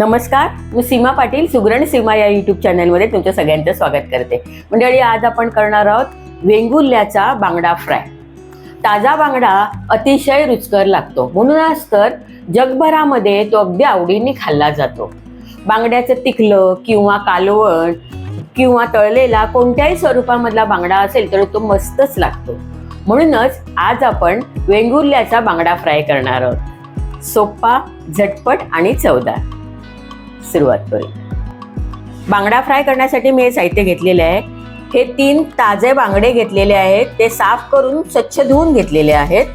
नमस्कार मी सीमा पाटील सुगरण सीमा या युट्यूब चॅनलमध्ये तुमच्या सगळ्यांचं स्वागत करते. मंडळी आज आपण करणार आहोत वेंगुर्ल्याचा बांगडा फ्राय. ताजा बांगडा अतिशय रुचकर लागतो. म्हणूनच तर जगभरामध्ये तो अगदी आवडीने खाल्ला जातो. बांगड्याचं तिखलं किंवा कालवण किंवा तळलेला कोणत्याही स्वरूपामधला बांगडा असेल तर तो मस्तच लागतो. म्हणूनच आज आपण वेंगुर्ल्याचा बांगडा फ्राय करणार आहोत. सोप्पा झटपट आणि चवदार. सुरुवात करू बांगडा फ्राय करण्यासाठी मी हे साहित्य घेतलेले आहे. हे तीन ताजे बांगडे घेतलेले आहेत. ते साफ करून स्वच्छ धुवून घेतलेले आहेत.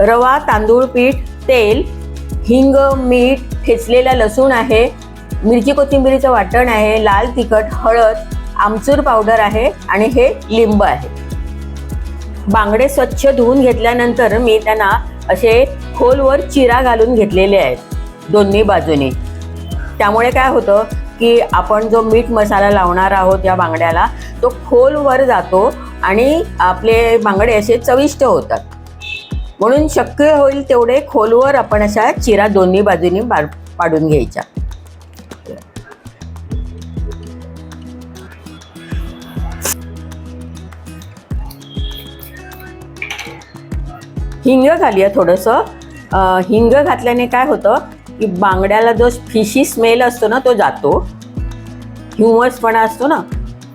रवा तांदूळ पीठ तेल हिंग मीठ ठेचलेला लसूण आहे. मिरची कोथिंबिरीचं वाटण आहे. लाल तिखट हळद आमचूर पावडर आहे आणि हे लिंब आहे. बांगडे स्वच्छ धुवून घेतल्यानंतर मी त्यांना असे खोलवर चिरा घालून घेतलेले आहेत. दोन्ही बाजूने. त्यामुळे काय होतं की आपण जो मीठ मसाला लावणार आहोत या बांगड्याला तो खोलवर जातो आणि आपले बांगडे असे चविष्ट होतात. म्हणून शक्य होईल तेवढे खोलवर आपण अशा चिरा दोन्ही बाजूनी पाडून घ्यायच्या. हिंग घालूया थोडंसं. हिंग घातल्याने काय होतं की बांगड्याला जो फिशी स्मेल असतो ना तो जातो. ह्युमसपणा असतो ना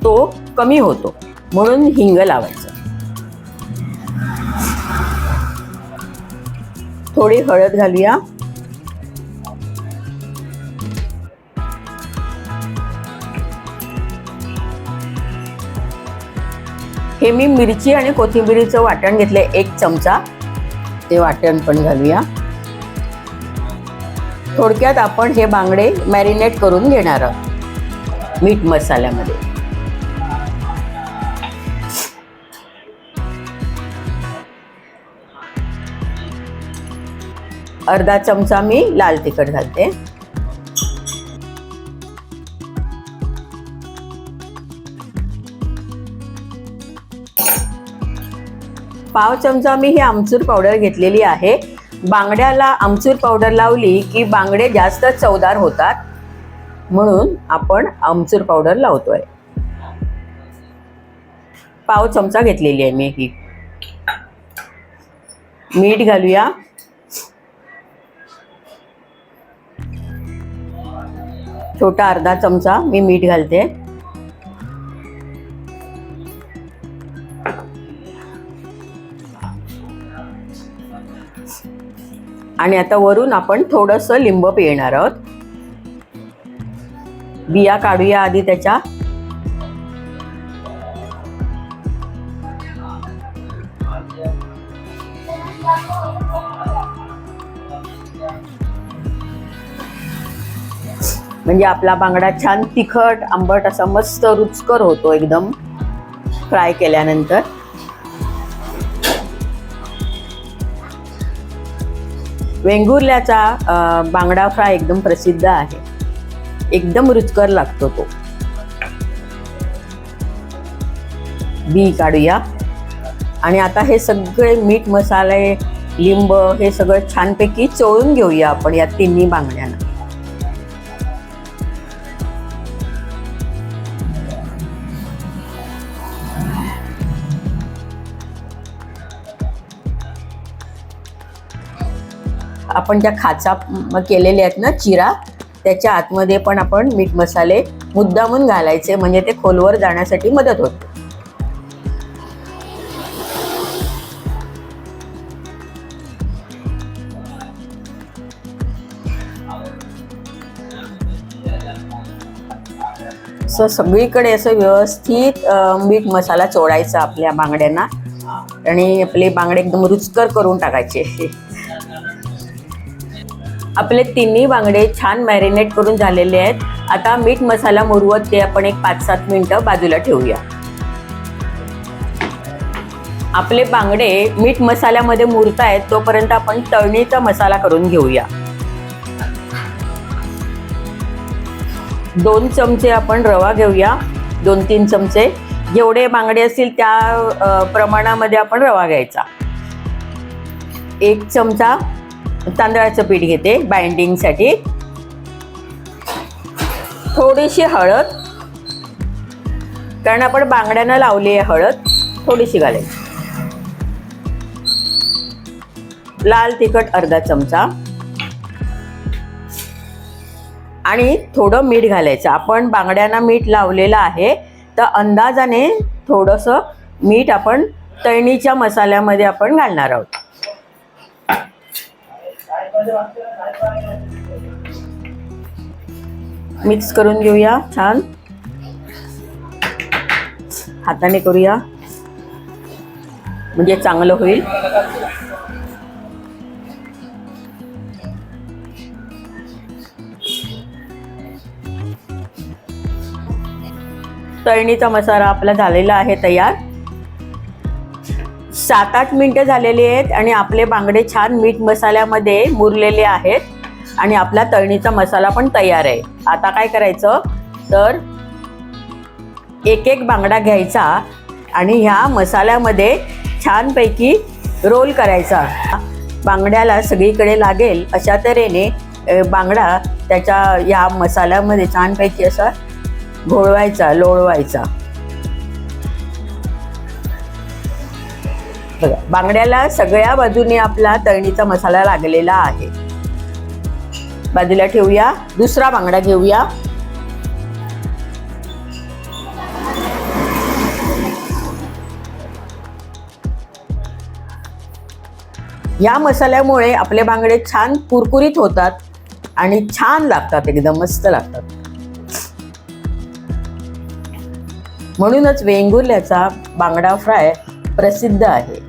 तो कमी होतो. म्हणून हिंग लावायचं. थोडी हळद घालूया. हे मी मिरची आणि कोथिंबिरीचं वाटण घेतलंय एक चमचा. ते वाटण पण घालूया. थोडक्यात आपण हे बांगडे मॅरिनेट करून घेणार आहोत. मीठ मसाल्यामध्ये. अर्धा चमचा मी लाल तिखट घालते. पाव चमचा मी ही आमचूर पावडर घेतलेली आहे. बांगड्याला आमचूर पावडर लावली की बांगडे जास्त चवदार होतात. म्हणून आपण आमचूर पावडर लावतोय. पाव चमचा घेतलेली आहे मी ही मीठ घालूया. छोटा अर्धा चमचा मी मीठ घालते. आणि आता वरून आपण थोडंसं लिंब पिळणार आहोत. बिया काढूया आधी त्याच्या. म्हणजे आपला बांगडा छान तिखट आंबट असा मस्त रुचकर होतो एकदम. फ्राय केल्यानंतर. वेंगुर्ल्याचा बांगडा फ्राय एकदम प्रसिद्ध आहे. एकदम रुचकर लागतो तो. बी काढूया. आणि आता हे सगळे मीठ मसाले लिंब हे सगळं छानपैकी चोळून घेऊया आपण या तिन्ही बांगड्यांना. आपण ज्या खाचा केलेल्या आहेत ना चिरा त्याच्या आतमध्ये पण आपण मीठ मसाले मुद्दामून घालायचे म्हणजे ते खोलवर जाण्यासाठी मदत होते. असं सगळीकडे असं व्यवस्थित मीठ मसाला चोळायचा आपल्या बांगड्यांना. आणि आपले बांगडे एकदम रुचकर करून टाकायचे. आपले तिन्ही बांगडे छान मॅरिनेट करून झालेले आहेत. आता मीठ मसाला मुरवत ते आपण एक पाच सात मिनटं बाजूला ठेवूया. आपले बांगडे मीठ मसाल्यामध्ये मुरतायत तोपर्यंत आपण तळणीचा मसाला करून घेऊया. दोन चमचे आपण रवा घेऊया. दोन तीन चमचे. जेवढे बांगडे असतील त्या प्रमाणामध्ये आपण रवा घ्यायचा. एक चमचा तांदळाचं पीठ घेते बाइंडिंगसाठी थोडीशी हळद कारण आपण बांगड्यांना लावली आहे हळद थोडीशी घालायची. लाल तिखट अर्धा चमचा. आणि थोडं मीठ घालायचं. आपण बांगड्यांना मीठ लावलेलं आहे तर अंदाजाने थोडंसं मीठ आपण तळणीच्या मसाल्यामध्ये आपण घालणार आहोत. मिक्स करून घेऊया छान. हाताने करूया. म्हणजे चांगलं होईल. तळणीचा मसाला आपला झालेला आहे तयार. सात आठ मिनटं झालेली आहेत आणि आपले बांगडे छान मीठ मसाल्यामध्ये मुरलेले आहेत आणि आपला तळणीचा मसाला पण तयार आहे. आता काय करायचं? तर एक एक बांगडा घ्यायचा आणि ह्या मसाल्यामध्ये छानपैकी रोल करायचा. बांगड्याला सगळीकडे लागेल अशा तऱ्हेने बांगडा त्याच्या या मसाल्यामध्ये छानपैकी असा घोळवायचा लोळवायचा. बघा बांगड्याला सगळ्या बाजूने आपला तळणीचा मसाला लागलेला आहे. बाजूला ठेवूया दुसरा बांगडा घेऊया. या मसाल्यामुळे आपले बांगडे छान कुरकुरीत होतात आणि छान लागतात एकदम मस्त लागतात. म्हणूनच वेंगुर्ल्याचा बांगडा फ्राय प्रसिद्ध आहे.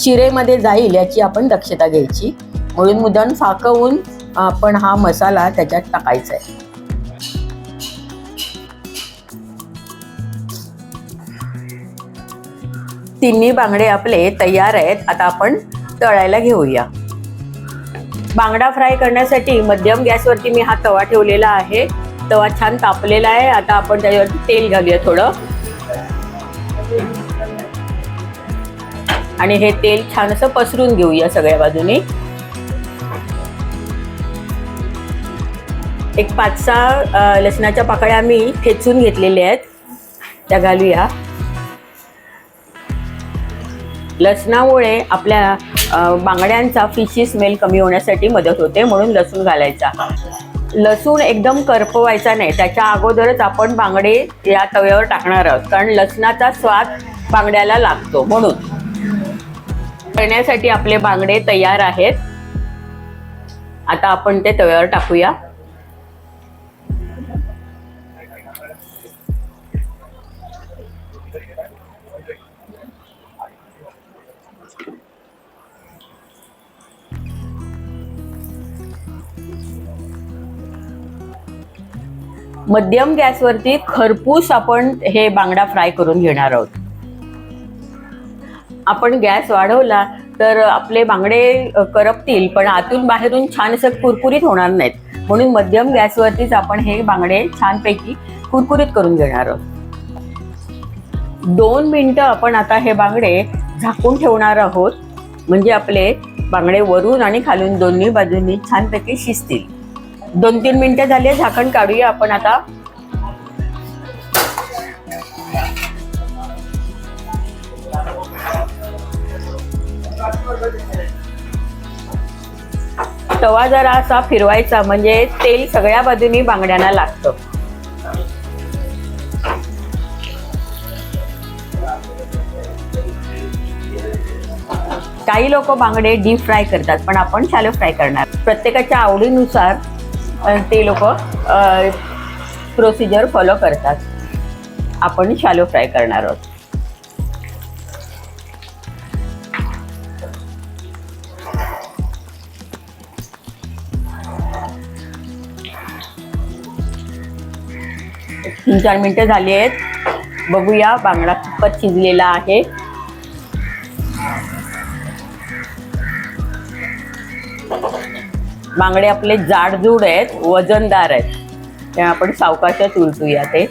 चिरेमध्ये जाईल याची आपण दक्षता घ्यायची. म्हणून मुदन फाकवून आपण हा मसाला त्याच्यात टाकायचा आहे. तिन्ही बांगडे आपले तयार आहेत. आता आपण तळायला घेऊया. बांगडा फ्राय करण्यासाठी मध्यम गॅसवरती मी हा तवा ठेवलेला आहे. तवा छान तापलेला आहे. आता आपण त्याच्यावरती तेल घालूया थोडं. आणि हे तेल छान असं पसरून घेऊया सगळ्या बाजूने. एक पाच सहा लसणाच्या पाकळ्या मी ठेचून घेतलेल्या आहेत. त्या घालूया. लसणामुळे आपल्या बांगड्यांचा फिशी स्मेल कमी होण्यासाठी मदत होते म्हणून लसूण घालायचा. लसूण एकदम करपवायचा नाही त्याच्या अगोदरच आपण बांगडे या तव्यावर टाकणार आहोत कारण लसणाचा स्वाद बांगड्याला लागतो म्हणून. करण्यासाठी आपले बांगडे तयार आहेत. आता आपण ते तव्यावर टाकूया. मध्यम गॅसवरती खरपूस आपण हे बांगडा फ्राय करून घेणार आहोत. आपण गॅस वाढवला तर आपले बांगडे करपतील पण आतून बाहेरून छान असं कुरकुरीत होणार नाहीत. म्हणून मध्यम गॅसवरतीच आपण हे बांगडे छानपैकी कुरकुरीत करून घेणार आहोत. दोन मिनटं आपण आता हे बांगडे झाकून ठेवणार आहोत. म्हणजे आपले बांगडे वरून आणि खालून दोन्ही बाजूंनी छानपैकी शिजतील. दोन तीन मिनिटं झाले झाकण काढूया आपण आता. तवा जरा असा फिरवायचा म्हणजे तेल सगळ्या बाजूनी बांगड्यांना लागतं. काही लोक बांगडे डीप फ्राय करतात पण आपण शॅलो फ्राय करणार. प्रत्येकाच्या आवडीनुसार ते लोक प्रोसिजर फॉलो करतात. आपण शॅलो फ्राय करणार आहोत. तीन चार मिनटं झाली आहेत. बघूया बांगडा खूपच शिजलेला आहे. बांगडे आपले जाडजूड आहेत वजनदार आहेत. ते आपण सावकाशात उलटूया ते.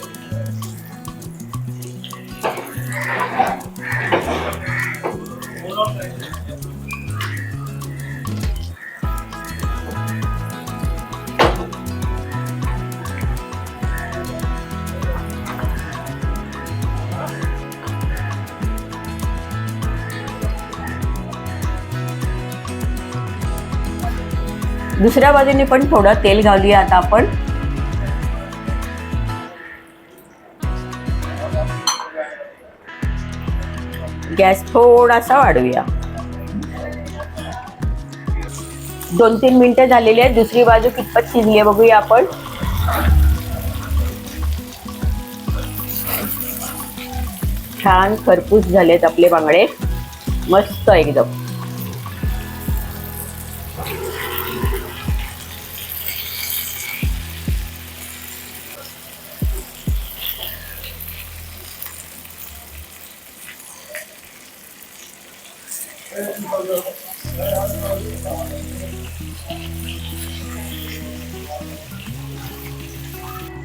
दुसऱ्या बाजूने पण थोडं तेल घालूया आता आपण. गॅस थोडासा वाढवूया. दोन तीन मिनिटं झालेली आहेत. दुसरी बाजू कितपत शिजली बघूया आपण. छान खरपूस झालेत आपले बांगडे. मस्त एकदम.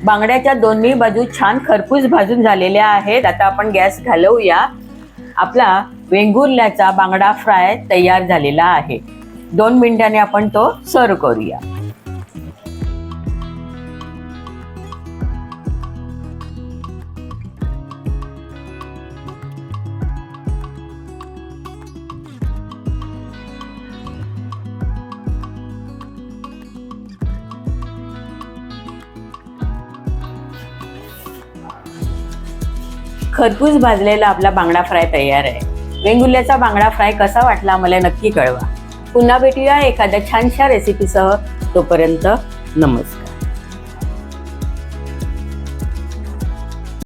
बांगड्याच्या दोन्ही बाजू छान खरपूस भाजून झालेल्या आहेत. आता आपण गॅस घालवूया. आपला वेंगुर्ल्याचा बांगडा फ्राय तयार झालेला आहे. दोन मिनिटांनी आपण तो सर्व करूया. खरपूस भाजलेला आपला बांगडा फ्राय तयार आहे. वेंगुल्ल्याचा बांगडा फ्राय कसा वाटला मला नक्की कळवा. पुन्हा भेटूया एखाद्या छानशा रेसिपीसह तोपर्यंत नमस्कार.